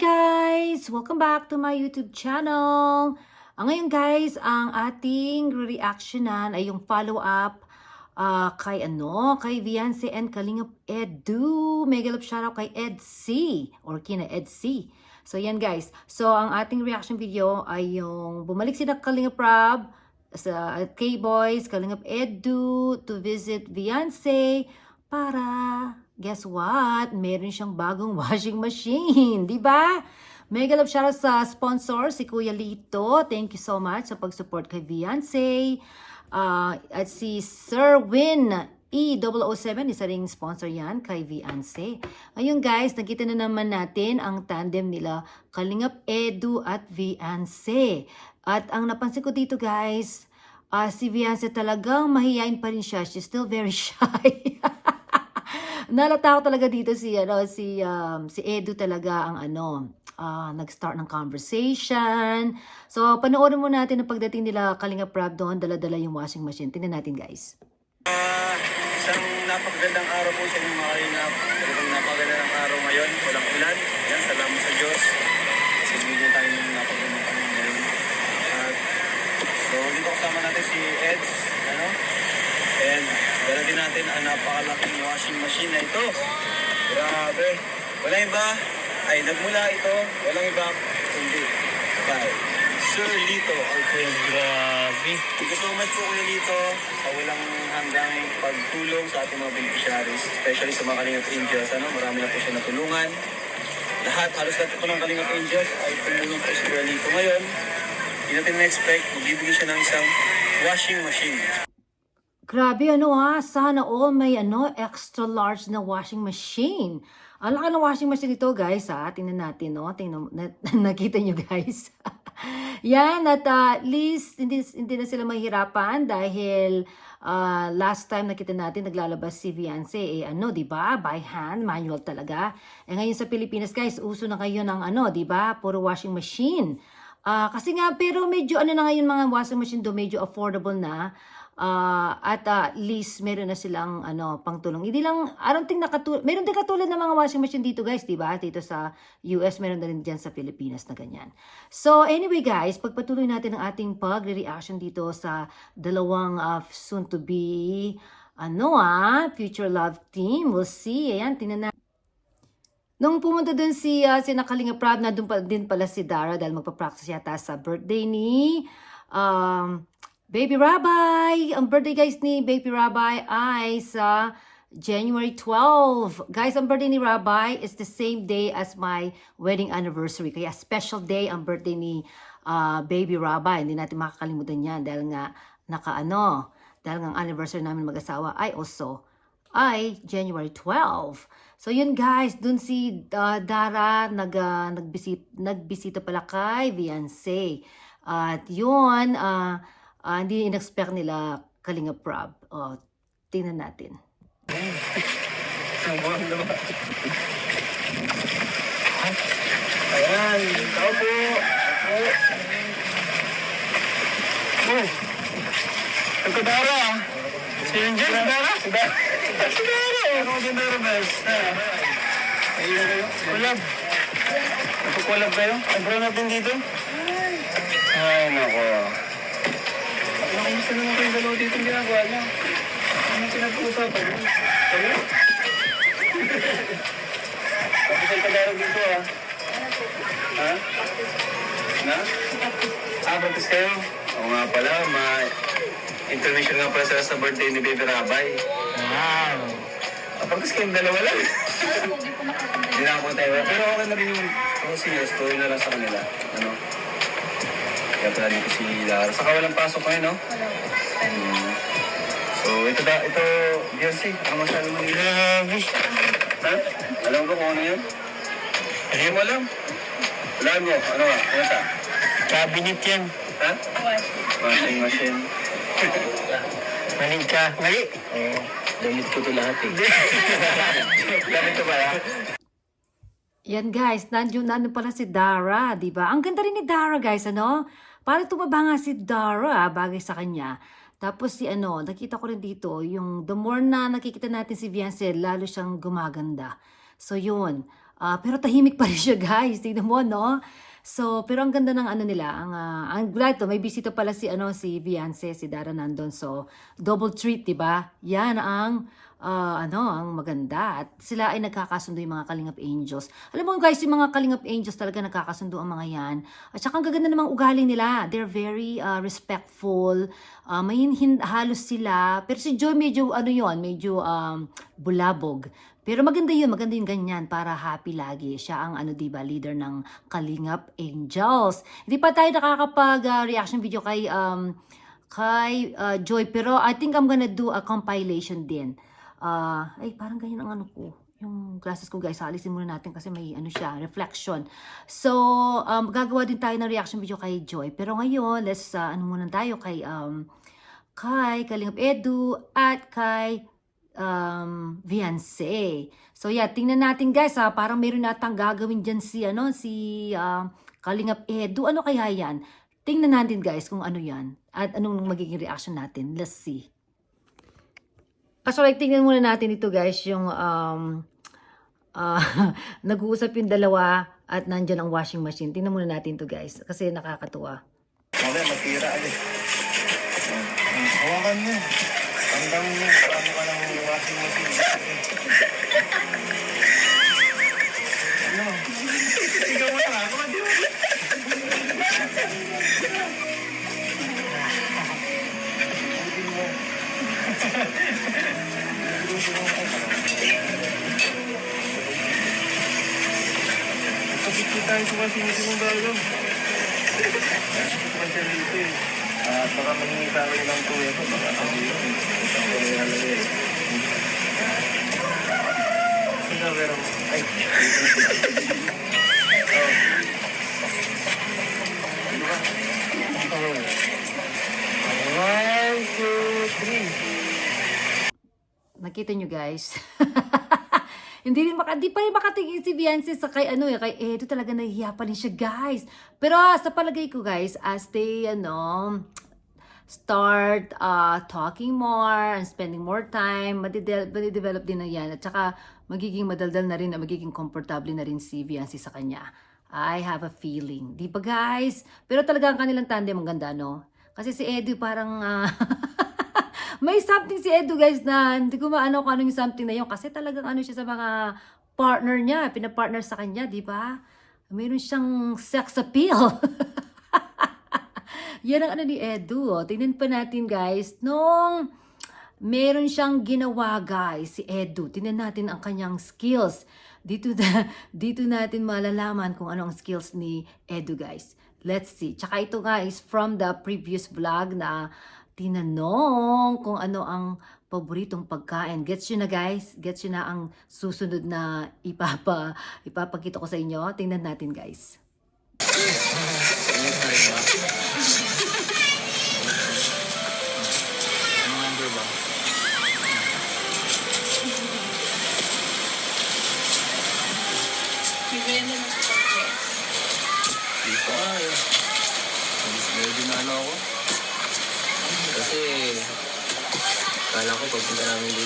guys! Welcome back to my YouTube channel. Ang ngayon guys, ang ating reactionan ay yung follow-up ah, kay ano, kay Viance and Kalingap Edu. Mega love shoutout kay Ed C. Or kina Ed C. So yan guys. So ang ating reaction video ay yung bumalik sila Kalingap Rob sa K-Boys, Kalingap Edu to visit Viance para guess what? Meron siyang bagong washing machine, di ba? Mega love shoutout sa sponsor, si Kuya Lito. Thank you so much sa pag-support kay Beyonce. Ah, at si Sir Win E007, isa ring sponsor yan kay Beyonce. Ayun guys, nakita na naman natin ang tandem nila Kalingap Edu at Beyonce. At ang napansin ko dito guys, ah, si Beyonce talagang mahihain pa rin siya. She's still very shy. Nalata ko talaga dito si ano si um, si Edu talaga ang ano ah, nag-start ng conversation. So panoorin mo natin ang pagdating nila Kalinga Prab doon dala-dala yung washing machine. Tingnan natin guys. Ah, isang napakagandang araw po sa inyo mga. Talagang napakagandang araw ngayon. Walang ulan. Yan, salamat sa Diyos. Kasi bigyan tayo ng napakagandang panahon ngayon. At, so, dito kasama natin si Eds. Ano? And, dala din natin ang napakalaking washing machine na ito. Grabe. Walang iba. Ay, nagmula ito. Walang iba. Kundi. Kay Sir Lito Alfredo. Grabe. Thank you so much po Kuya Lito sa walang hanggang pagtulong sa ating mga beneficiaries, especially sa mga Kalingap Angels. Ano, marami na po siya natulungan. Lahat, halos lahat po ng Kalingap Angels ay tumulong po si Kuya Lito. Ngayon, hindi natin na-expect, magbibigay siya ng isang washing machine. Grabe ano ha, sana all may ano extra large na washing machine. Ang laki ng washing machine ito guys ha. Tingnan natin no. Tingnan, na, nakita nyo guys. Yan at uh, least hindi, hindi na sila mahirapan dahil uh, last time nakita natin naglalabas si Viance eh ano 'di ba by hand manual talaga. Eh ngayon sa Pilipinas guys uso na kayo ng ano 'di ba puro washing machine. Ah, kasi nga pero medyo ano na ngayon mga washing machine do medyo affordable na. Ah, at at least meron na silang ano pangtulong. Hindi lang I don't think nakatulad meron din katulad ng mga washing machine dito guys, 'di ba? Dito sa US meron na rin diyan sa Pilipinas na ganyan. So anyway guys, pagpatuloy natin ang ating pag-reaction dito sa dalawang ah, soon to be ano ah, future love team. We'll see. Ayan, natin. Nung pumunta dun si, uh, si Nakalinga Prab, na dun pa, din pala si Dara dahil magpa-practice yata sa birthday ni um, Baby Rabbi. Ang birthday guys ni Baby Rabbi ay sa January 12. Guys, ang birthday ni Rabbi is the same day as my wedding anniversary. Kaya special day ang birthday ni uh, Baby Rabbi. Hindi natin makakalimutan yan dahil nga naka-ano, dahil nga ang anniversary namin mag-asawa ay also ay January 12. So yun guys, dun si uh, Dara nag uh, nagbisit nagbisita pala kay Viance. At yun, uh, uh, hindi in-expect nila Kalinga Prab. Oh, tingnan natin. Ayan, tao po. Oh, ang kadara. Si Angel, si Dara? Si Dara. Si Dara. Ako din Dara, best. Kayo? Kulab. Nagkukulab kayo? Ang bro natin dito? Ay, nako. Ano, kamusta naman kayong dalawa dito ang ginagawa niyo? Ano pinag-uusapan niyo? Kayo? Tapos ay kadara dito, ah. Ha? Na? Ah, practice kayo? Oo nga pala, ma... Intermission nga pala sila sa birthday ni Baby Rabay. Wow! Ah, practice kayong dalawa lang. Hindi na ako tayo. Pero okay na rin yung oh, sige, story na lang sa kanila. Ano? Kaya pala dito si Lara. Saka walang pasok ngayon, no? Hmm. So, ito da, ito, Beyonce, ano masyado mo nila? Grabe. Ha? Alam ko kung ano yun? Hindi mo alam. Wala mo, ano ba? Ano ta? Cabinet yan. Ha? Washing machine. Maling ka. Mali. Oo. Damit ko to lahat eh. Damit ko pala. Yan guys, nandiyo nandun pala si Dara, di ba? Ang ganda rin ni Dara guys, ano? Para tumaba nga si Dara, bagay sa kanya. Tapos si ano, nakita ko rin dito, yung the more na nakikita natin si Viance, lalo siyang gumaganda. So yun, Ah, pero tahimik pa rin siya, guys. Tingnan mo, no? So, pero ang ganda ng ano nila, ang ah, ang glad to, may bisita pala si ano si Beyonce, si Dara nandun. So, double treat, 'di ba? Yan ang ah, ano, ang maganda. At sila ay nagkakasundo yung mga Kalingap Angels. Alam mo guys, yung mga Kalingap Angels talaga nagkakasundo ang mga yan. At saka ang gaganda namang ugali nila. They're very ah, respectful. Uh, may halos sila. Pero si Joy medyo ano yon medyo um, bulabog. Pero maganda yun, maganda yung ganyan para happy lagi. Siya ang ano, 'di ba, leader ng Kalingap Angels. Hindi pa tayo nakakapag ah, reaction video kay um kay ah, Joy pero I think I'm gonna do a compilation din. Ah, ay parang ganyan ang ano ko. Yung glasses ko guys, alisin muna natin kasi may ano siya, reflection. So, um, gagawa din tayo ng reaction video kay Joy. Pero ngayon, let's ah, ano muna tayo kay um, kay Kalingap Edu at kay um, Viance. So yeah, tingnan natin guys ha, parang meron natang gagawin dyan si, ano, si um, Kalingap Edu. Ano kaya yan? Tingnan natin guys kung ano yan at anong magiging reaction natin. Let's see. Ah, so like, tingnan muna natin ito guys, yung um, ah, nag-uusap yung dalawa at nandyan ang washing machine. Tingnan muna natin to guys kasi nakakatuwa. Mamaya matira agad. Hawakan mo. Hanggang ano ka ng washing machine. Ano? Ikaw mo na ako. Di ba? Kapit tayo sa machine mo bago. Masya dito eh. Ah, baka mangingi sa akin ng tuya ko. Baka kasi isang tuya na lang eh. Sino pero? Ay. Oh. Ano ba? Nakita nyo guys. hindi rin maka, di pa rin makatingin si Beyonce sa kay ano eh, kay Edo talaga nahihiya pa rin siya guys. Pero ah, sa palagay ko guys, as they ano, start uh, talking more and spending more time, madide- madidevelop din na yan. At saka magiging madaldal na rin, at magiging komportable na rin si Beyonce sa kanya. I have a feeling. Di ba guys? Pero talaga ang kanilang tandem ang ganda, no? Kasi si Edu parang... ah, may something si Edu guys na hindi ko maano kung ano yung something na yun. Kasi talagang ano siya sa mga partner niya, pinapartner sa kanya, di ba? Meron siyang sex appeal. Yan ang ano ni Edu. Oh. Tingnan pa natin guys. Nung meron siyang ginawa guys, si Edu. Tingnan natin ang kanyang skills. Dito, na, dito natin malalaman kung ano ang skills ni Edu guys. Let's see. Tsaka ito guys, from the previous vlog na tinanong kung ano ang paboritong pagkain. Gets yun na guys? Gets yun na ang susunod na ipapa, ipapakita ko sa inyo? Tingnan natin guys.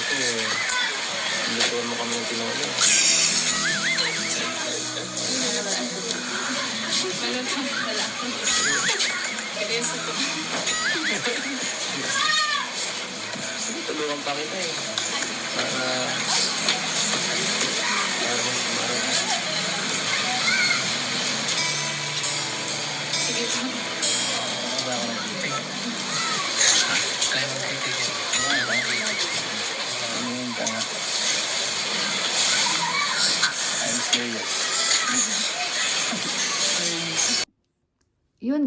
Dito, lutuan mo kami ng tinola. Tulungan pa kita eh.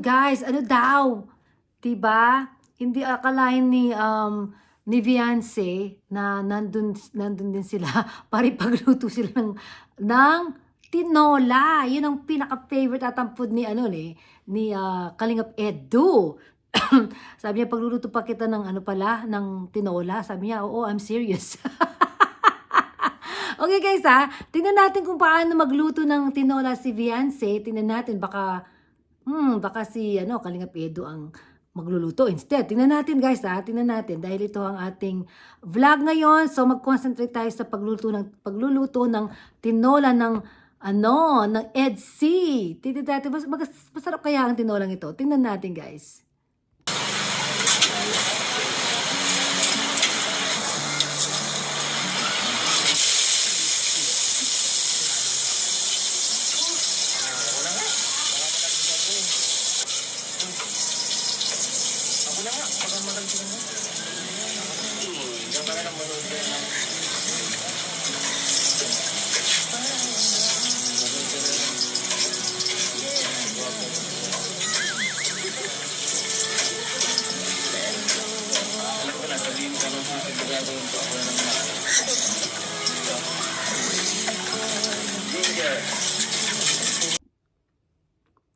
Guys, ano daw? 'Di ba? Hindi akalain ni um ni Viance na nandun, nandun din sila para ipagluto sila ng, ng tinola. Yun ang pinaka-favorite at ang food ni, ano, ni, ni ah, Kalingap Edu. Sabi niya, pagluluto pa kita ng ano pala, ng tinola. Sabi niya, oo, I'm serious. okay guys ha, tingnan natin kung paano magluto ng tinola si Viance. Tingnan natin, baka, hmm, baka si, ano, Kalingap Edu ang magluluto instead. Tingnan natin guys ha, tingnan natin dahil ito ang ating vlog ngayon. So mag-concentrate tayo sa pagluluto ng pagluluto ng tinola ng ano, ng EDC. Tingnan natin, mas, mas- masarap kaya ang tinolang ito. Tingnan natin guys.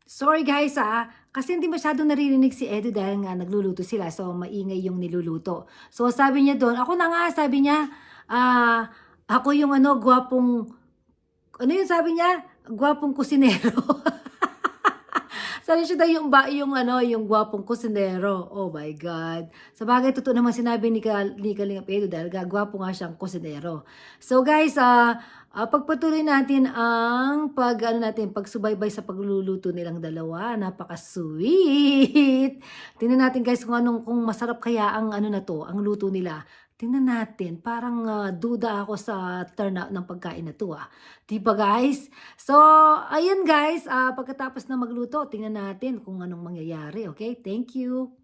Sorry guys ah, kasi hindi masyadong naririnig si Edo dahil nga nagluluto sila so maingay yung niluluto. So sabi niya doon, ako na nga, sabi niya, ah, ako yung ano, gwapong, ano yung sabi niya? Gwapong kusinero. sabi siya daw yung, ba, yung ano, yung gwapong kusinero. Oh my God. Sa bagay, totoo naman sinabi ni, Ka, ni Kalingap Edo dahil gagwapo nga siyang kusinero. So guys, ah, Ah, pagpatuloy natin ang pag ano natin pagsubaybay sa pagluluto nilang dalawa. Napaka-sweet. Tingnan natin guys kung anong kung masarap kaya ang ano na to, ang luto nila. Tingnan natin, parang ah, duda ako sa turnout ng pagkain na to ah. Di ba guys? So, ayun guys, ah, pagkatapos na magluto, tingnan natin kung anong mangyayari. Okay? Thank you.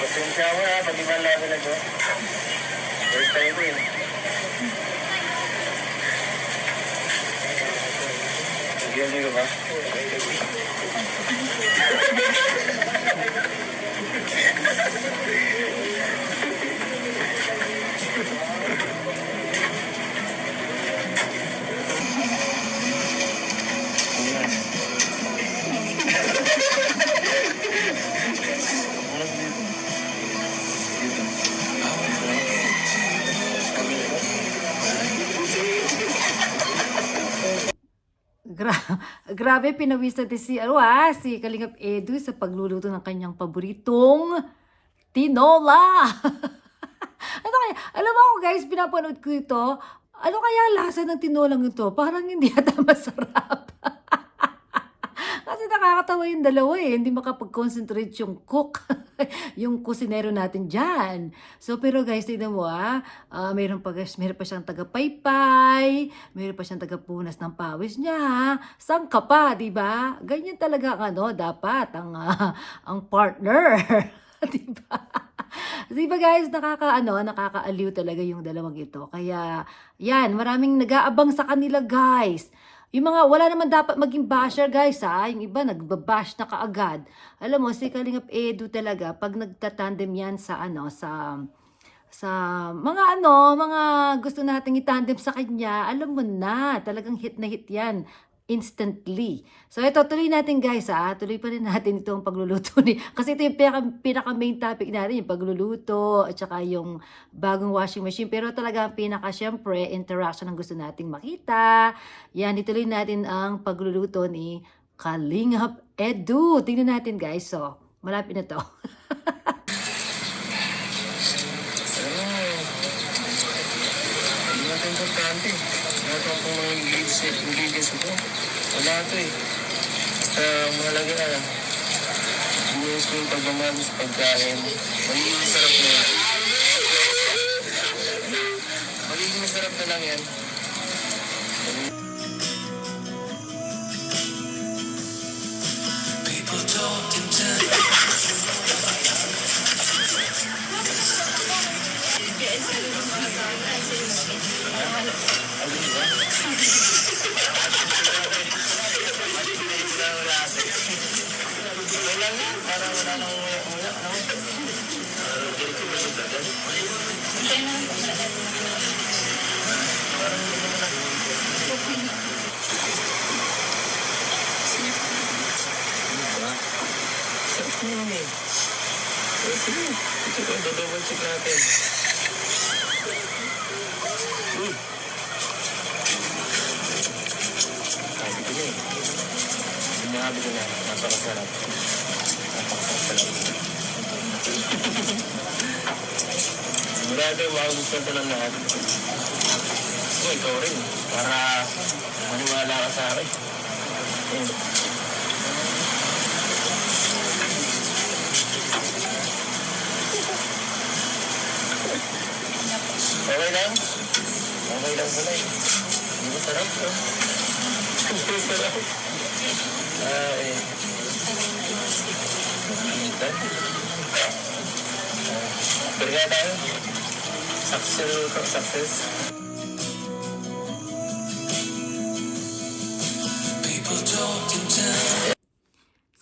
Pasensya mo ha, pag ibang level na to. First time eh. Bigyan niyo ba? Gra- grabe, pinawisan din si, ano ah, si Kalingap Edu sa pagluluto ng kanyang paboritong tinola. ano kaya, alam mo guys, pinapanood ko ito, ano kaya lasa ng tinolang ito? Parang hindi ata masarap. Kasi nakakatawa yung dalawa eh. Hindi makapag-concentrate yung cook. yung kusinero natin dyan. So, pero guys, tignan mo ah. ah, mayroon, pa, mayroon pa siyang taga-paypay. Mayroon pa siyang taga-punas ng pawis niya. Sang ka pa, di ba? Ganyan talaga ang ano, dapat ang, ah, ang partner. di ba? Di ba guys, nakaka ano, nakakaaliw talaga yung dalawang ito. Kaya yan, maraming nag-aabang sa kanila guys. Yung mga, wala naman dapat maging basher guys ha. Yung iba nagbabash na kaagad. Alam mo, si Kalingap Edu talaga, pag nagtatandem yan sa ano, sa sa mga ano, mga gusto nating itandem sa kanya, alam mo na, talagang hit na hit yan instantly. So ito, tuloy natin guys ha. Tuloy pa rin natin itong pagluluto ni. Kasi ito yung pinaka, pinaka main topic natin, yung pagluluto at saka yung bagong washing machine. Pero talaga ang pinaka syempre, interaction ang gusto nating makita. Yan, ituloy natin ang pagluluto ni Kalingap Edu. Tingnan natin guys. So, malapit na to. Importante. Pa pong mga ingredients, ingredients ito. Wala ito eh. Basta mahalaga na. Buwis ko yung pagmamahal sa pagkain. Magiging masarap na yan. Magiging masarap na lang yan. Wala ito ko, double check natin. Hmm. Sabi ko na eh. Sinabi ko na, napakasarap. pala. Sigurado magugustuhan ito ng lahat. Ako, ikaw rin. Para maniwala ka sa akin. Ayun. Okay lang? Okay lang pala eh. Hindi masarap, no? Hindi masarap. Ah, eh. Nakikita. Ah, Pero nga tayo. Success, success.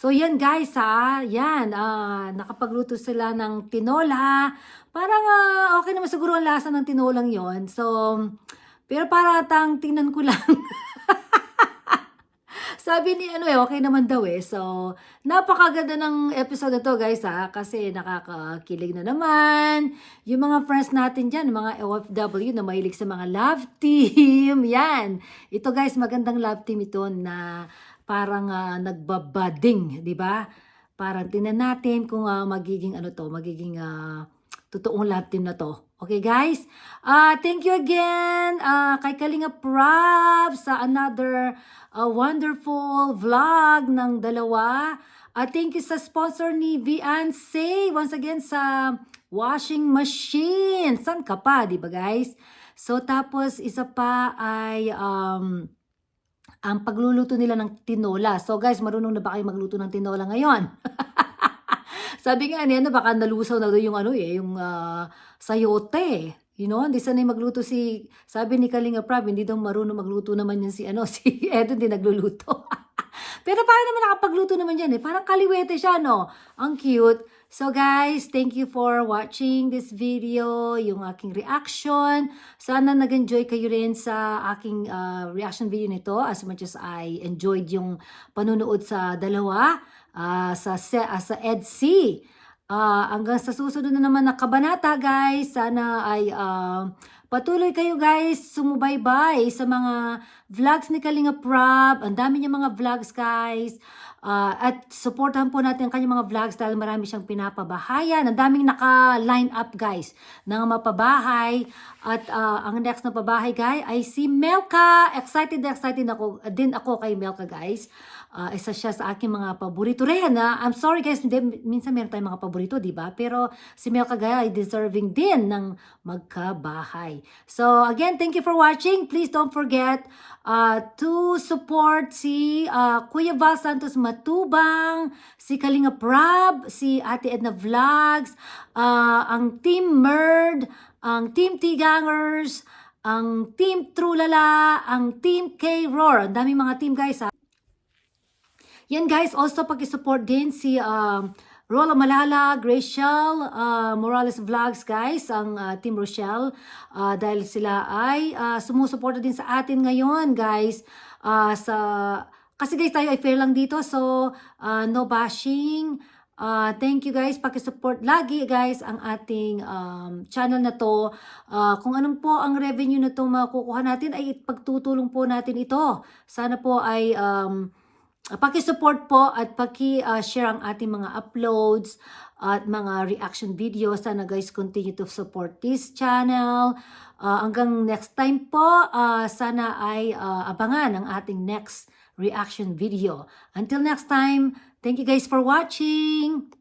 So yan guys ha, yan, ah, nakapagluto sila ng tinola. Parang ah, okay naman siguro ang lasa ng tinolang yon. So, pero para tang tingnan ko lang. Sabi ni ano eh, okay naman daw eh. So, napakaganda ng episode na to guys ha, kasi nakakakilig na naman. Yung mga friends natin dyan, mga OFW na mahilig sa mga love team. Yan. Ito guys, magandang love team ito na parang ah, nagbabading, di ba? Parang tinan natin kung ah, magiging ano to, magiging ah, totoong love team na to. Okay guys? Ah, thank you again ah, kay Kalinga Prab sa another ah, wonderful vlog ng dalawa. Ah, thank you sa sponsor ni Viance once again sa washing machine. San ka pa, di ba guys? So tapos isa pa ay um, ang pagluluto nila ng tinola. So guys, marunong na ba kayo magluto ng tinola ngayon? Sabi nga niya, ano, baka nalusaw na doon yung ano eh, yung ah, sayote. You know, hindi sanay magluto si, sabi ni Kalinga Prab, hindi daw marunong magluto naman yan si, ano, si Edo, hindi nagluluto. Pero parang naman nakapagluto naman yan eh. Parang kaliwete siya, no? Ang cute. So guys, thank you for watching this video, yung aking reaction. Sana nag-enjoy kayo rin sa aking uh, reaction video nito as much as I enjoyed yung panunood sa dalawa uh, sa, uh, sa EDC. Ah, hanggang sa susunod na naman na kabanata, guys. Sana ay ah, patuloy kayo, guys, sumubaybay sa mga vlogs ni Kalinga Prab. Ang dami niya mga vlogs, guys. Ah, at supportahan po natin ang kanyang mga vlogs dahil marami siyang pinapabahayan. Ang daming naka-line up, guys, ng mapabahay. At ah, ang next na pabahay, guys, ay si Melka. Excited na excited ako, din ako kay Melka, guys. Ah, isa siya sa aking mga paborito rin. ah. I'm sorry guys, hindi, minsan meron tayong mga paborito, di ba? Pero si Mel Cagaya ay deserving din ng magkabahay. So again, thank you for watching. Please don't forget uh, to support si ah, Kuya Val Santos Matubang, si Kalinga Prab, si Ate Edna Vlogs, ah, ang Team Merd, ang Team Tigangers, ang Team Trulala, ang Team K-Roar. Ang daming mga team guys ha. Yan guys, also pag-support din si um, Rola Malala, Graciel, uh, Morales Vlogs guys, ang uh, Team Rochelle. Uh, dahil sila ay uh, sumusuporta din sa atin ngayon guys. Uh, sa, kasi guys tayo ay fair lang dito so uh, no bashing. Uh, thank you guys, paki-support lagi guys ang ating um, channel na to. Uh, kung anong po ang revenue na to makukuha natin ay pagtutulong po natin ito. Sana po ay um, Paki-support po at paki-share ang ating mga uploads at mga reaction videos. Sana guys continue to support this channel. Ah, hanggang next time po, ah, sana ay ah, abangan ang ating next reaction video. Until next time, thank you guys for watching!